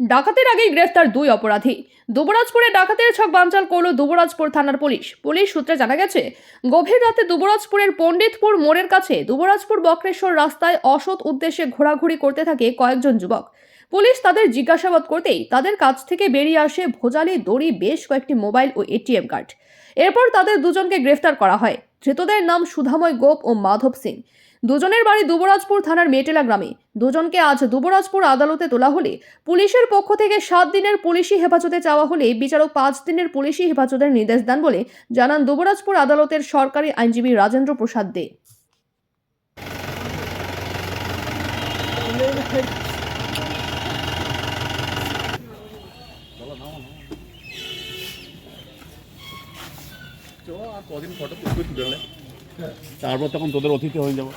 ডাকাতের আগেই গ্রেফতার দুই অপরাধী। দুবরাজপুরে ডাকাতের ছক বানচাল করল দুবরাজপুর থানার পুলিশ। পুলিশ সূত্রে জানা গেছে, গভীর রাতে দুবরাজপুরের পণ্ডিতপুর মোড়ের কাছে দুবরাজপুর বক্রেশ্বর রাস্তায় অসৎ উদ্দেশ্যে ঘোরাঘুরি করতে থাকে কয়েকজন যুবক। পুলিশ তাদের জিজ্ঞাসাবাদ করতেই তাদের কাছ থেকে বেরিয়ে আসে ভোজালি দড়ি, বেশ কয়েকটি মোবাইল ও এটিএম কার্ড। এরপর তাদের দুজনকে গ্রেফতার করা হয়। ধৃতদের নাম সুধাময় গোপ ও মাধব সিং। দুজনের বাড়ি দুবরাজপুর থানার মেটেলা গ্রামে। দুজনকে আজ দুবরাজপুর আদালতে তোলা হলে পুলিশের পক্ষ থেকে সাত দিনের পুলিশি হেফাজতে চাওয়া হলে বিচারক পাঁচ দিনের পুলিশি হেফাজতের নির্দেশ দেন বলে জানান দুবরাজপুর আদালতের সরকারি আইনজীবী রাজেন্দ্র প্রসাদ দে। কদিন ফটো তুলে তারপর তখন তোদের অতিথি হয়ে যাব।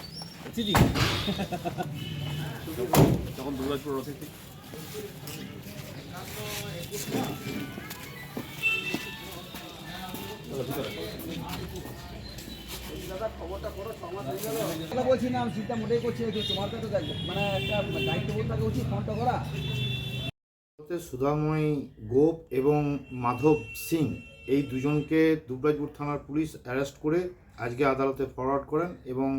তখন দুর্গাপুর অতিথি কথা বলছি না আমি চিন্তা মোটেই করছি তোমার কাছে মানে একটা দায়িত্ববোধ থাকা উচিত ফোনটা করা। সুধাময়ী গোপ এবং মাধব সিং এই দুজনকে দুবরাজপুর থানার পুলিশ অ্যারেস্ট করে আজকে আদালতে ফরওয়ার্ড করেন এবং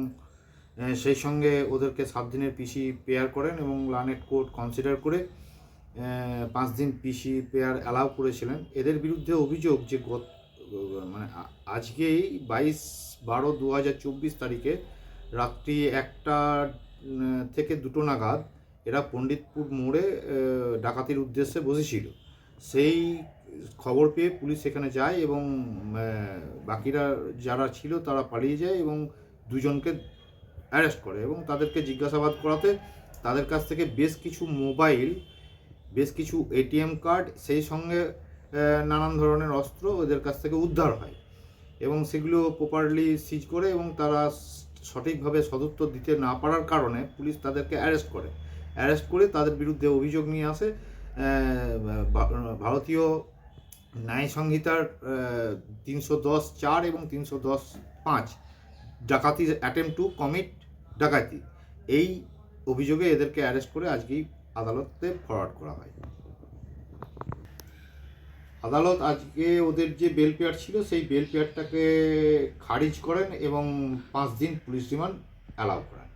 সেই সঙ্গে ওদেরকে সাত দিনের পিসি পেয়ার করেন এবং লানেট কোর্ট কনসিডার করে পাঁচ দিন পিসি পেয়ার অ্যালাউ করেছিলেন। এদের বিরুদ্ধে অভিযোগ যে গত মানে আজকেই বাইশ বারো দু হাজার চব্বিশ তারিখে রাত্রি একটা থেকে দুটো নাগাদ এরা পণ্ডিতপুর মোড়ে ডাকাতির উদ্দেশ্যে বসেছিল। সেই খবর পেয়ে পুলিশ সেখানে যায় এবং বাকিরা যারা ছিল তারা পালিয়ে যায় এবং দুজনকে অ্যারেস্ট করে এবং তাদেরকে জিজ্ঞাসাবাদ করাতে তাদের কাছ থেকে বেশ কিছু মোবাইল, বেশ কিছু এটিএম কার্ড, সেই সঙ্গে নানান ধরনের অস্ত্র ওদের কাছ থেকে উদ্ধার হয় এবং সেগুলো প্রপারলি সিজ করে এবং তারা সঠিকভাবে সদুত্তর দিতে না পারার কারণে পুলিশ তাদেরকে অ্যারেস্ট করে। অ্যারেস্ট করে তাদের বিরুদ্ধে অভিযোগ নিয়ে আসে ভারতীয় ন্যায় সংহিতার তিনশো দশ চার এবং তিনশো দশ পাঁচ ডাকাতি অ্যাটেম্প টু কমিট ডাকাতি। এই অভিযোগে এদেরকে অ্যারেস্ট করে আজকেই আদালতে ফরওয়ার্ড করা হয়। আদালত আজকে ওদের যে বেল পেয়ার ছিল, সেই বেল পেয়ারটাকে খারিজ করেন এবং পাঁচ দিন পুলিশ রিমান্ড অ্যালাউ করেন।